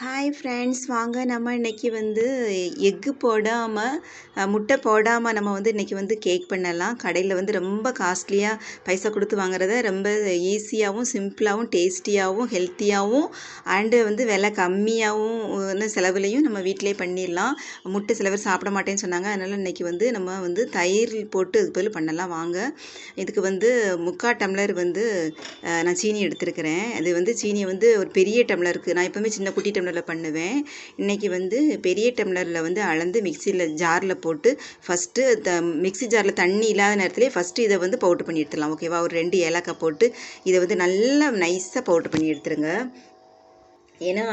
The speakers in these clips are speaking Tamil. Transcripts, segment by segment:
ஹாய் ஃப்ரெண்ட்ஸ் வாங்க. நம்ம இன்றைக்கி வந்து எக்கு போடாமல் முட்டை போடாமல் நம்ம வந்து இன்றைக்கி வந்து கேக் பண்ணலாம். கடையில் வந்து ரொம்ப காஸ்ட்லியாக பைசா கொடுத்து வாங்குறத ரொம்ப ஈஸியாகவும் சிம்பிளாகவும் டேஸ்டியாகவும் ஹெல்த்தியாகவும் அண்டு வந்து விலை கம்மியாகவும் செலவுலையும் நம்ம வீட்டிலே பண்ணிடலாம். முட்டை சில பேர் சாப்பிட மாட்டேன்னு சொன்னாங்க. அதனால் இன்றைக்கி வந்து நம்ம வந்து தயிர் போட்டு இது போல் பண்ணலாம். வாங்க. இதுக்கு வந்து முக்கா டம்ளர் வந்து நான் சீனி எடுத்திருக்கிறேன். அது வந்து சீனியை வந்து ஒரு பெரிய டம்ளருக்கு நான் எப்போவுமே சின்ன குட்டி டம்ளர் டம்ளரில் பண்ணுவேன். இன்றைக்கி வந்து பெரிய டம்ளரில் வந்து அளந்து மிக்சியில் ஜாரில் போட்டு ஃபஸ்ட்டு த மிக்ஸி ஜாரில் தண்ணி இல்லாத நேரத்துலேயே ஃபஸ்ட்டு இதை வந்து பவுட்ரு பண்ணி எடுத்துடலாம். ஓகேவா ஒரு ரெண்டு ஏலக்காய் போட்டு இதை வந்து நல்லா நைஸாக பவுட்ரு பண்ணி எடுத்துருங்க. ஏன்னா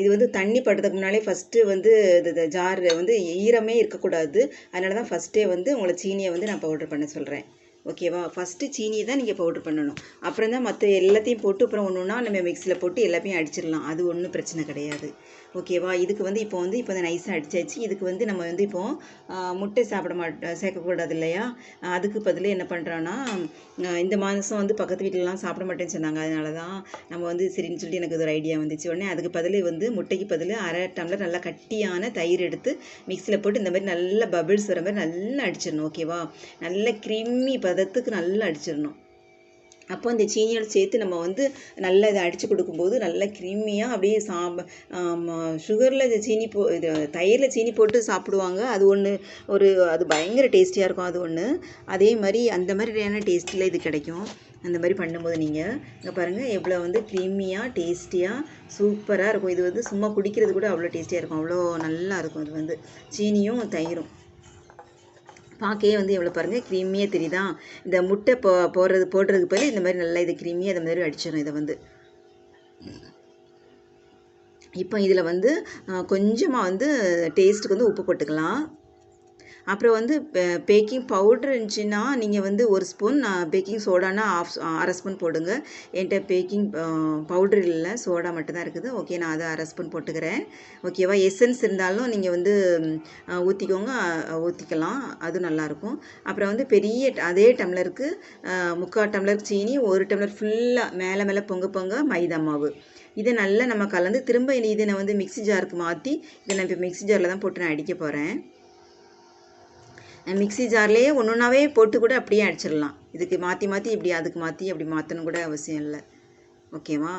இது வந்து தண்ணி படுறதுக்கு முன்னாலே ஃபஸ்ட்டு வந்து இது ஜார் வந்து ஈரமே இருக்கக்கூடாது. அதனால தான் ஃபஸ்ட்டே வந்து உங்களை சீனியை வந்து நான் பவுட்ரு பண்ண சொல்கிறேன் ஓகேவா ஃபஸ்ட்டு சீனியை தான் நீங்கள் பவுட்ரு பண்ணணும். அப்புறம் தான் மற்ற எல்லாத்தையும் போட்டு அப்புறம் ஒன்று ஒன்றா நம்ம மிக்சியில் போட்டு எல்லாத்தையும் அடிச்சிடலாம். அது ஒன்றும் பிரச்சனை கிடையாது. ஓகேவா இதுக்கு வந்து இப்போ வந்து இப்போ வந்து நைஸாக அடிச்சாச்சு. இதுக்கு வந்து நம்ம வந்து இப்போ முட்டை சாப்பிட மாட்டோம் சேர்க்கக்கூடாது இல்லையா? அதுக்கு பதில் என்ன பண்ணுறோன்னா இந்த மாதம் வந்து பக்கத்து வீட்டிலலாம் சாப்பிட மாட்டேன்னு சொன்னாங்க. அதனால தான் நம்ம வந்து சரின்னு சொல்லி எனக்கு ஒரு ஐடியா வந்துச்சு. உடனே அதுக்கு பதில் வந்து முட்டைக்கு பதில் அரை டம்ளர் நல்லா கட்டியான தயிர் எடுத்து மிக்சியில் போட்டு இந்த மாதிரி நல்ல பபிள்ஸ் வர மாதிரி நல்லா அடிச்சிடணும். ஓகேவா நல்ல கிருமி பதத்துக்கு நல்லா அடிச்சிடணும். அப்போ இந்த சீனியோட சேர்த்து நம்ம வந்து நல்லா இதை அடித்து கொடுக்கும்போது நல்லா க்ரீமியாக அப்படியே சாம்ப சுகரில் இது சீனி போ இது தயிரில் சீனி போட்டு சாப்பிடுவாங்க. அது ஒன்று ஒரு அது பயங்கர டேஸ்டியாக இருக்கும் அது ஒன்று அதே மாதிரி அந்த மாதிரியான டேஸ்ட்டில் இது கிடைக்கும். அந்த மாதிரி பண்ணும்போது நீங்கள் இங்கே பாருங்கள் எவ்வளோ வந்து க்ரீமியாக டேஸ்டியாக சூப்பராக இருக்கும். இது வந்து சும்மா குடிக்கிறது கூட அவ்வளோ டேஸ்டியாக இருக்கும். அவ்வளோ நல்லா இருக்கும். இது வந்து சீனியும் தயிரும். பார்க்கவே வந்து எவ்வளோ பாருங்கள் க்ரீமியே தெரியுதா? இந்த முட்டை போ போடுறது போடுறதுக்கு பதில் இந்த மாதிரி நல்லா இது க்ரீமியாக இந்த மாதிரி அடிச்சிடும் இதை வந்து. இப்போ இதில் வந்து கொஞ்சமாக வந்து டேஸ்ட்டுக்கு வந்து உப்பு போட்டுக்கலாம். அப்புறம் வந்து பேக்கிங் பவுட்ரு இருந்துச்சுன்னா நீங்கள் வந்து ஒரு ஸ்பூன் பேக்கிங் சோடானா ஆஃப் அரை ஸ்பூன் போடுங்க. என்கிட்ட பேக்கிங் பவுட்ரு இல்லை சோடா மட்டும்தான் இருக்குது. ஓகே நான் அதை அரை ஸ்பூன் போட்டுக்கிறேன். ஓகேவா எசன்ஸ் இருந்தாலும் நீங்கள் வந்து ஊற்றிக்கோங்க ஊற்றிக்கலாம் அது நல்லாயிருக்கும். அப்புறம் வந்து பெரிய அதே டம்ளருக்கு முக்கால் டம்ளர் சீனி ஒரு டம்ளர் ஃபுல்லாக மேலே மேலே பொங்க பொங்க மைதா மாவு. இதை நல்லா நம்ம கலந்து திரும்ப இனி இதை நான் வந்து மிக்ஸி ஜாருக்கு மாற்றி இதை நான் இப்போ மிக்ஸி ஜாரில் தான் போட்டு நான் அடிக்க போகிறேன் மிக்ஸி ஜார்லேயே ஒன்று ஒன்றாவே போட்டு கூட அப்படியே அடிச்சிடலாம். இதுக்கு மாற்றி மாற்றி இப்படி அதுக்கு மாற்றி அப்படி மாற்றணும் கூட அவசியம் இல்லை. ஓகேவா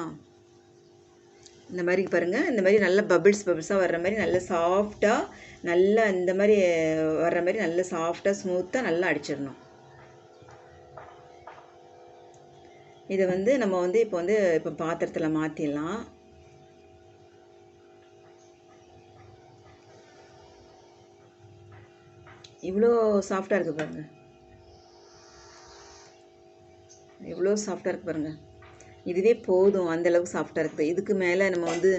இந்த மாதிரி பாருங்கள் இந்த மாதிரி நல்ல பபிள்ஸ் பபிள்ஸாக வர்ற மாதிரி நல்ல சாஃப்டாக நல்லா இந்த மாதிரி வர்ற மாதிரி நல்ல சாஃப்டாக ஸ்மூத்தாக நல்லா அடிச்சிடணும். இதை வந்து நம்ம வந்து இப்போ வந்து இப்போ பாத்திரத்தில் மாற்றிடலாம் இவ்வளோ சாஃப்டாக இருக்குது பாருங்கள் எவ்வளோ சாஃப்டாக இருக்குது பாருங்கள் இதுவே போதும் அந்த அளவுக்கு சாஃப்டாக இருக்குது. இதுக்கு மேலே நம்ம வந்து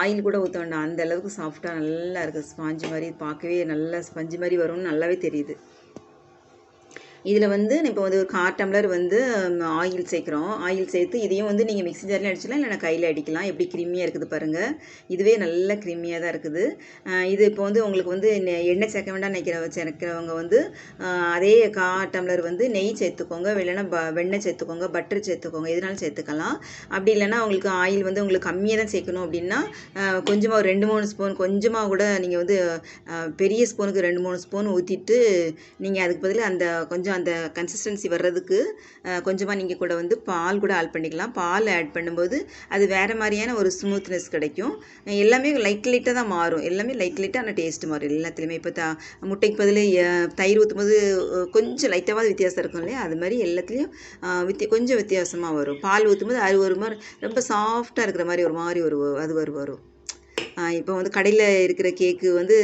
ஆயில் கூட ஊற்ற வேண்டாம். அந்த அளவுக்கு சாஃப்டாக நல்லா இருக்குது ஸ்பாஞ்சு மாதிரி பார்க்கவே நல்லா ஸ்பஞ்சு மாதிரி வரும்னு நல்லாவே தெரியுது. இதில் வந்து இப்போ வந்து ஒரு கால் டம்ளர் வந்து ஆயில் சேர்க்குறோம். ஆயில் சேர்த்து இதையும் வந்து நீங்கள் மிக்ஸி ஜாரில் அடிச்சிடலாம் இல்லைனா கையில் அடிக்கலாம். எப்படி கிருமியாக இருக்குது பாருங்கள் இதுவே நல்ல கிருமியாக தான் இருக்குது. இது இப்போ வந்து உங்களுக்கு வந்து எண்ணெய் சேர்க்க வேண்டாம் நினைக்கிற சேர்க்கிறவங்க வந்து அதே கா டம்ளர் வந்து நெய் சேர்த்துக்கோங்க. இல்லைன்னா ப வெண்ணெய் சேர்த்துக்கோங்க பட்டர் சேர்த்துக்கோங்க. எதுனாலும் சேர்த்துக்கலாம். அப்படி இல்லைன்னா உங்களுக்கு ஆயில் வந்து உங்களுக்கு கம்மியாக தான் சேர்க்கணும் அப்படின்னா கொஞ்சமாக ஒரு ரெண்டு மூணு ஸ்பூன் கொஞ்சமாக கூட நீங்கள் வந்து பெரிய ஸ்பூனுக்கு ரெண்டு மூணு ஸ்பூன் ஊற்றிட்டு நீங்கள் அதுக்கு பதில் அந்த கொஞ்சம் அந்த கன்சிஸ்டன்சி வர்றதுக்கு கொஞ்சமாக நீங்கள் கூட வந்து பால் கூட ஆட் பண்ணிக்கலாம். பால் ஆட் பண்ணும்போது அது வேறு மாதிரியான ஒரு ஸ்மூத்னஸ் கிடைக்கும். எல்லாமே லைட் லைட்டாக தான் மாறும். எல்லாமே லைட் லைட்டான அந்த டேஸ்ட் மாறும் எல்லாத்துலேயுமே. இப்போ த முட்டைக்கு பதில் தயிர் ஊற்றும்போது போது கொஞ்சம் லைட்டாக வித்தியாசம் இருக்கும் இல்லையா? அது மாதிரி எல்லாத்துலேயும் வித்திய கொஞ்சம் வித்தியாசமாக வரும். பால் ஊற்றும்போது அது ஒரு மாதிரி ரொம்ப சாஃப்டாக இருக்கிற மாதிரி ஒரு மாதிரி ஒரு அது வரும் வரும். இப்போ வந்து கடையில் இருக்கிற கேக்கு வந்து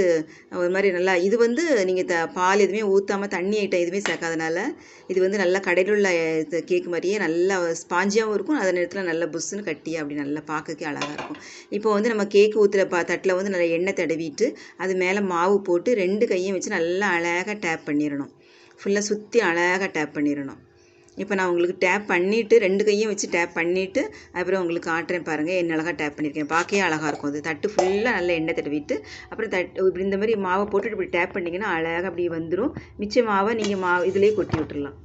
ஒரு மாதிரி நல்லா இது வந்து நீங்கள் த பால் எதுவுமே ஊற்றாமல் தண்ணி ஐட்டம் எதுவுமே சேர்க்காதனால இது வந்து நல்லா கடையில் உள்ள கேக் மாதிரியே நல்லா ஸ்பாஞ்சியாகவும் இருக்கும். அதே நேரத்தில் நல்லா புஷ்ஷுன்னு கட்டி அப்படி நல்லா பார்க்கக்கே அழகாக இருக்கும். இப்போ வந்து நம்ம கேக் ஊற்றுற பா தட்டில் வந்து நல்லா எண்ணெய் தடவிட்டு அது மேலே மாவு போட்டு ரெண்டு கையும் வச்சு நல்லா அழகாக டேப் பண்ணிடணும் ஃபுல்லாக சுற்றி அழகாக டேப் பண்ணிடணும் இப்போ நான் உங்களுக்கு டேப் பண்ணிவிட்டு ரெண்டு கையும் வச்சு டேப் பண்ணிவிட்டு அப்புறம் உங்களுக்கு காட்டுறேன் பாருங்கள் என்ன அழகாக டேப் பண்ணியிருக்கேன் பார்க்கவே அழகாக இருக்கும் அது. தட்டு ஃபுல்லாக நல்லா எண்ணெய் தடவிட்டு அப்புறம் தட்டு இப்படி இந்த மாதிரி மாவை போட்டுட்டு இப்படி டேப் பண்ணிங்கன்னா அழகாக அப்படி வந்துடும் மிச்ச மாவை நீங்கள் மாவு இதிலே கொட்டி விட்டுடலாம்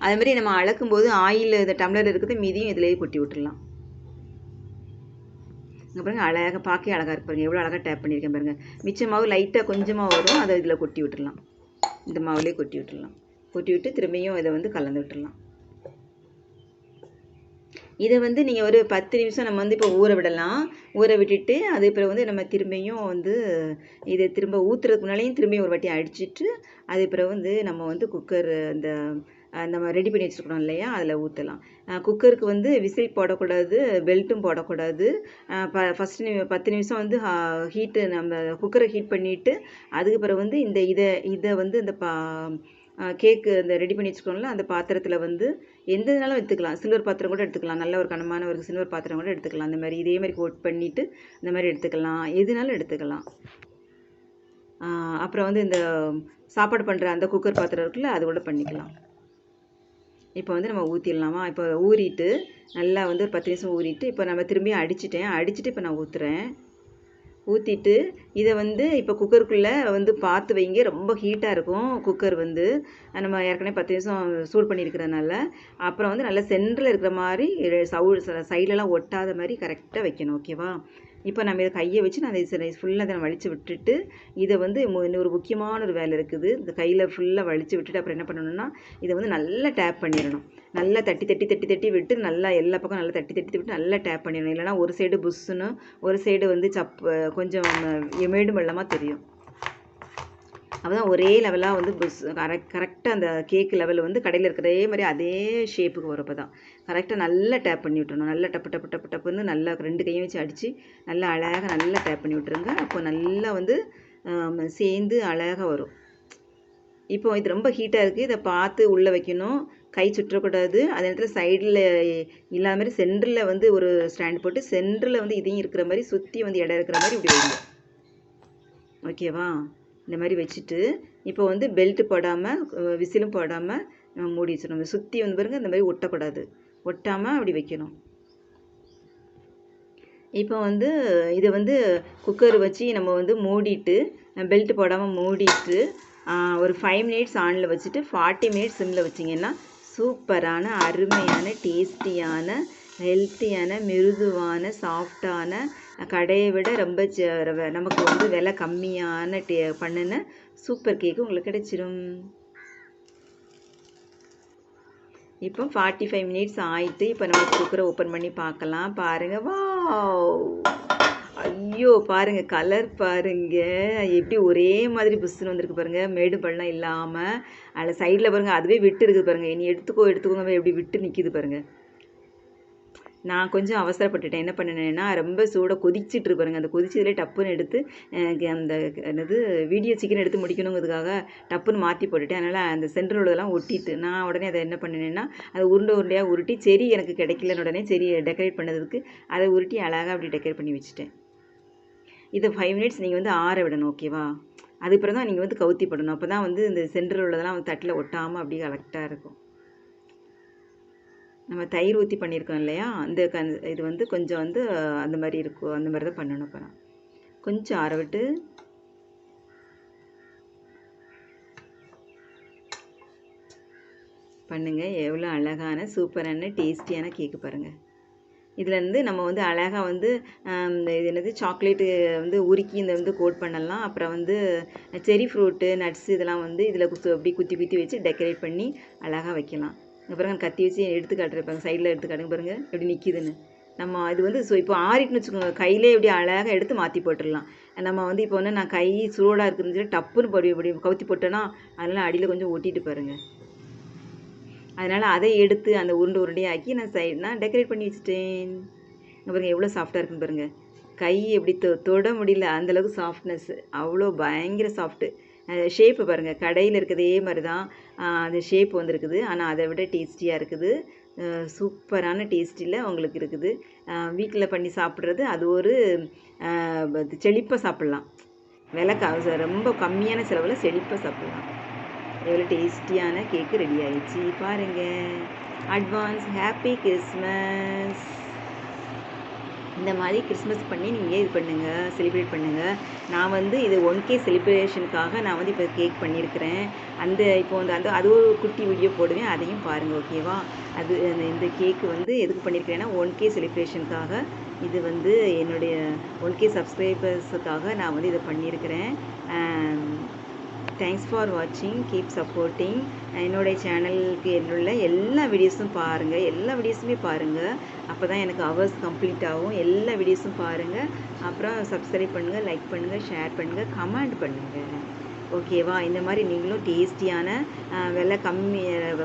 அதே மாதிரி நம்ம அளக்கும்போது ஆயில் இந்த டம்ளர் இருக்கிறது மீதியும் இதிலேயே கொட்டி விட்டுடலாம் இங்கே பாருங்கள் அழகாக பார்க்க அழகாக இருக்கு பாருங்கள் எவ்வளோ அழகாக டேப் பண்ணியிருக்கேன் பாருங்கள் மிச்ச மாவு லைட்டாக கொஞ்சமாக வரும் அதை இதில் கொட்டி விட்டுடலாம் இந்த மாவுலேயே கொட்டி விட்டுடலாம் கொட்டி விட்டு திரும்பியும் இதை வந்து கலந்து விட்டுடலாம் இதை வந்து நீங்கள் ஒரு பத்து நிமிஷம் நம்ம வந்து இப்போ ஊற விடலாம். ஊற விட்டுட்டு அது பிறகு வந்து நம்ம திரும்பியும் வந்து இதை திரும்ப ஊற்றுறதுக்கு முன்னாலேயும் திரும்பியும் ஒரு வாட்டி அடிச்சிட்டு அது பிறகு வந்து நம்ம வந்து குக்கர் அந்த நம்ம ரெடி பண்ணி வச்சுருக்கோம் இல்லையா? அதில் ஊற்றலாம் குக்கருக்கு வந்து விசில் போடக்கூடாது பெல்ட்டும் போடக்கூடாது. ப ஃபஸ்ட்டு நி பத்து நிமிஷம் வந்து ஹீட்டு நம்ம குக்கரை ஹீட் பண்ணிவிட்டு அதுக்கு பிறகு வந்து இந்த இதை இதை வந்து இந்த பா கேக்கு இந்த ரெடி பண்ணி வச்சுக்கோங்கள அந்த பாத்திரத்தில் வந்து எந்த இதனாலும் எடுத்துக்கலாம். சில்வர் பாத்திரம் கூட எடுத்துக்கலாம். நல்ல ஒரு கனமான ஒரு சில்வர் பாத்திரம் கூட எடுத்துக்கலாம். அந்த மாதிரி இதே மாதிரி கோட் பண்ணிவிட்டு இந்த மாதிரி எடுத்துக்கலாம். எதுனாலும் எடுத்துக்கலாம். அப்புறம் வந்து இந்த சாப்பாடு பண்ணுற அந்த குக்கர் பாத்திரம் இருக்குல்ல அது கூட பண்ணிக்கலாம். இப்போ வந்து நம்ம ஊற்றிடலாமா இப்போ ஊறிட்டு நல்லா வந்து ஒரு பத்து நிமிஷம் ஊறிட்டு இப்போ நம்ம திரும்பி அடிச்சிட்டேன். அடிச்சுட்டு இப்போ நான் ஊற்றுறேன் ஊற்றிட்டு இதை வந்து இப்போ குக்கருக்குள்ளே வந்து பார்த்து வைங்க. ரொம்ப ஹீட்டாக இருக்கும் குக்கர் வந்து. நம்ம ஏற்கனவே பத்து நிமிஷம் சூடு பண்ணியிருக்கிறதுனால அப்புறம் வந்து நல்லா சென்டரில் இருக்கிற மாதிரி சவு சைட்லலாம் ஒட்டாத மாதிரி கரெக்டாக வைக்கணும் ஓகேவா இப்போ நம்ம இதை கையை வச்சு நான் இதை ஃபுல்லாக அதை வலித்து விட்டுட்டு இதை வந்து இன்னொரு முக்கியமான ஒரு வேலை இருக்குது. இந்த கையில் ஃபுல்லாக வலித்து விட்டுட்டு அப்புறம் என்ன பண்ணணும்னா இதை வந்து நல்லா டேப் பண்ணிடணும். நல்லா தட்டி தட்டி தட்டி தட்டி விட்டு நல்லா எல்லா பக்கம் நல்லா தட்டி தட்டி விட்டு நல்லா டேப் பண்ணிடணும். இல்லைன்னா ஒரு சைடு புஷ்ஷுன்னு ஒரு சைடு வந்து சப்பு கொஞ்சம் மேடு வெள்ளமாக தெரியும். அப்பதான் ஒரே லெவலாக வந்து புஷ் கரெக்ட் கரெக்டாக அந்த கேக் லெவல் வந்து கடையில் இருக்கிறதே மாதிரி அதே ஷேப்புக்கு வரப்போ தான் கரெக்டாக நல்லா டேப் பண்ணி விட்டுறணும். நல்லா டப்பு டப்பு டப்பு டப்புன்னு நல்லா ரெண்டு கையும் வச்சு அடித்து நல்லா அழகாக நல்லா டேப் பண்ணி விட்டுருங்க. அப்போ நல்லா வந்து சேர்ந்து அழகாக வரும். இப்போ இது ரொம்ப ஹீட்டாக இருக்குது இதை பார்த்து உள்ளே வைக்கணும். கை சுற்றக்கூடாது. அதே நேரத்தில் சைடில் இல்லாத மாதிரி சென்டரில் வந்து ஒரு ஸ்டாண்ட் போட்டு சென்டரில் வந்து இதையும் இருக்கிற மாதிரி சுற்றி வந்து இடம் இருக்கிற மாதிரி இப்படி வைங்க. ஓகேவா இந்த மாதிரி வச்சுட்டு இப்போ வந்து பெல்ட்டு போடாமல் விசிலும் போடாமல் நம்ம மூடி வச்சிடணும். சுற்றி வந்து பாருங்கள் இந்த மாதிரி ஒட்டக்கூடாது. ஒட்டாமல் அப்படி வைக்கணும். இப்போ வந்து இதை வந்து குக்கர் வச்சு நம்ம வந்து மூடிட்டு பெல்ட் போடாமல் மூடிட்டு ஒரு ஃபைவ் மினிட்ஸ் ஆனில் வச்சுட்டு ஃபார்ட்டி மினிட்ஸ் சிம்மில் வச்சிங்கன்னா சூப்பரான அருமையான டேஸ்டியான ஹெல்த்தியான மிருதுவான சாஃப்டான கடையை விட ரொம்ப ர- நமக்கு வந்து விலை கம்மியான டே பண்ணின சூப்பர் கேக்கு உங்களுக்கு கிடைச்சிரும். இப்போ ஃபார்ட்டி ஃபைவ் மினிட்ஸ் ஆயிட்டு இப்போ நம்ம குக்கரை ஓப்பன் பண்ணி பார்க்கலாம். பாருங்கள் வா ஐயோ பாருங்க கலர் பாருங்க. எப்படி ஒரே மாதிரி புஸ்ஸுன்னு வந்திருக்கு பாருங்க. மேடு பள்ளம் இல்லாமல் அதில் சைடில் பாருங்க அதுவே விட்டு இருக்குது பாருங்க. இனி எடுத்துக்கோ எடுத்துக்கோங்க எப்படி விட்டு நிற்கிது பாருங்க. நான் கொஞ்சம் அவசரப்பட்டுட்டேன். என்ன பண்ணினேன்னா ரொம்ப சூடாக கொதிச்சுட்டு இருப்பாருங்க பாருங்க. அந்த கொதிச்சதுலேயே டப்புன்னு எடுத்து அந்த என்னது வீடியோ சிக்கன் எடுத்து முடிக்கணுங்கிறதுக்காக டப்புன்னு மாற்றி போட்டுட்டேன். அதனால் அந்த சென்டர் உள்ளதெல்லாம் ஒட்டிட்டு நான் உடனே அதை என்ன பண்ணினேன்னா அதை உருண்டை உருண்டையாக உருட்டி சரி எனக்கு கிடைக்கலன்னு உடனே சரி டெக்கரேட் பண்ணதுக்கு அதை உருட்டி அழகாக அப்படி டெக்கரேட் பண்ணி வச்சுட்டேன். இதை ஃபைவ் மினிட்ஸ் நீங்கள் வந்து ஆற விடணும் ஓகேவா அதுக்கப்புறம் தான் நீங்கள் வந்து கவுத்தி போடணும் அப்போ தான் வந்து இந்த சென்டரில் உள்ளதெல்லாம் வந்து தட்டில் ஒட்டாமல் அப்படியே கரெக்டாக இருக்கும். நம்ம தயிர் ஊற்றி பண்ணியிருக்கோம் இல்லையா? அந்த கன் இது வந்து கொஞ்சம் வந்து அந்த மாதிரி இருக்கும். அந்த மாதிரி தான் பண்ணணும் அப்புறம் கொஞ்சம் ஆற விட்டு பண்ணுங்கள் எவ்வளோ அழகான சூப்பரான டேஸ்டியான கேக்கு பாருங்கள் இதுலேருந்து நம்ம வந்து அழகாக வந்து இந்த இது என்னது சாக்லேட்டு வந்து உருக்கி இந்த வந்து கோட் பண்ணலாம். அப்புறம் வந்து செரி ஃப்ரூட்டு நட்ஸ் இதெல்லாம் வந்து இதில் குத்து அப்படி குத்தி குத்தி வச்சு டெக்கரேட் பண்ணி அழகாக வைக்கலாம். அப்புறம் கத்தி வச்சு எடுத்து காட்டுறப்பாங்க சைடில் எடுத்து காட்டுங்க பாருங்கள் எப்படி நிற்கிதுன்னு நம்ம இது வந்து ஸோ இப்போ ஆறிட்டுன்னு வச்சுக்கோங்க கையிலே இப்படி அழகாக எடுத்து மாற்றி போட்டுடலாம். நம்ம வந்து இப்போ வந்து நான் கை சுரோடாக இருக்குதுன்னு சொல்லி டப்புன்னு படி இப்படி கவுத்தி போட்டேன்னா அதனால் அடியில் கொஞ்சம் ஒட்டிட்டு பாருங்கள் அதனால் அதை எடுத்து அந்த உருண்டை உருண்டையாக்கி நான் சைடு நான் டெக்கரேட் பண்ணி வச்சுட்டேன். பாருங்கள் எவ்வளோ சாஃப்டாக இருக்குன்னு பாருங்கள் கை எப்படி தொ தொட முடியல அந்தளவுக்கு சாஃப்ட்னஸ் அவ்வளோ பயங்கர சாஃப்ட்டு ஷேப்பு பாருங்கள் கடையில் இருக்கிறதே மாதிரி தான் அந்த ஷேப் வந்திருக்குது. ஆனால் அதை விட டேஸ்டியாக இருக்குது. சூப்பரான டேஸ்டியில் உங்களுக்கு இருக்குது. வீட்டில் பண்ணி சாப்பிட்றது அது ஒரு செழிப்பாக சாப்பிட்லாம். விலை க ரொம்ப கம்மியான செலவில் செழிப்பாக சாப்பிட்லாம். எவ்வளோ டேஸ்டியான கேக்கு ரெடி ஆயிடுச்சு. பாருங்க. அட்வான்ஸ் ஹாப்பி கிறிஸ்மஸ் இந்த மாதிரி கிறிஸ்மஸ் பண்ணி நீங்கள் இது பண்ணுங்கள் செலிப்ரேட் பண்ணுங்கள் நான் வந்து இது ஒன் கே செலிப்ரேஷனுக்காக நான் வந்து இப்போ கேக் பண்ணியிருக்கிறேன் அந்த இப்போ வந்து அந்த அது ஒரு குட்டி வீடியோ போடுவேன். அதையும் பாருங்கள் ஓகேவா அது அந்த இந்த கேக்கு வந்து எதுக்கு பண்ணியிருக்கிறேன்னா ஒன் கே செலிப்ரேஷனுக்காக இது வந்து என்னுடைய ஒன் கே சப்ஸ்கிரைபர்ஸுக்காக நான் வந்து இதை பண்ணியிருக்கிறேன் தேங்க்ஸ் ஃபார் வாட்சிங் கீப் சப்போர்ட்டிங் என்னுடைய சேனலுக்கு என்னுள்ள எல்லா வீடியோஸும் பாருங்கள் எல்லா வீடியோஸுமே பாருங்கள் அப்போ தான் எனக்கு ஹவர்ஸ் கம்ப்ளீட் ஆகும். எல்லா வீடியோஸும் பாருங்கள் அப்புறம் சப்ஸ்கிரைப் பண்ணுங்கள் லைக் பண்ணுங்கள் ஷேர் பண்ணுங்கள் கமெண்ட் பண்ணுங்கள் ஓகேவா? இந்த மாதிரி நீங்களும் டேஸ்டியான விலை கம்மி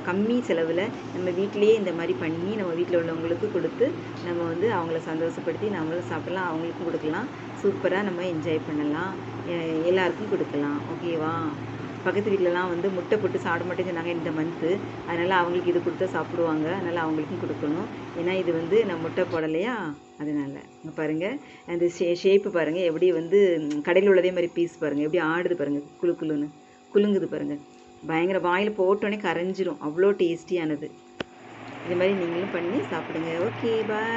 கம்மி செலவில் நம்ம வீட்டிலேயே இந்த மாதிரி பண்ணி நம்ம வீட்டில் உள்ளவங்களுக்கு கொடுத்து நம்ம வந்து அவங்கள சந்தோஷப்படுத்தி நம்மளும் சாப்பிடலாம் அவங்களுக்கும் கொடுக்கலாம். சூப்பராக நம்ம என்ஜாய் பண்ணலாம். எல்லாருக்கும் கொடுக்கலாம். ஓகேவா? பக்கத்து வீட்டிலலாம் வந்து முட்டை போட்டு சாப்பிட மாட்டேன்னு சொன்னாங்க இந்த மந்த்து அதனால் அவங்களுக்கு இது கொடுத்தா சாப்பிடுவாங்க. அதனால் அவங்களுக்கும் கொடுக்கணும். ஏன்னா இது வந்து நான் முட்டை போடலையா? அதனால். இங்கே பாருங்கள் அந்த ஷே ஷேப்பு பாருங்கள் எப்படி வந்து கடையில் உள்ளதே மாதிரி பீஸ் பாருங்கள் எப்படி ஆடுது பாருங்கள் குளு குழுன்னு குலுங்குது பாருங்கள் பயங்கர வாயில் போட்டோன்னே கரைஞ்சிரும். அவ்வளோ டேஸ்டியானது இது. மாதிரி நீங்களும் பண்ணி சாப்பிடுங்க. Okay bye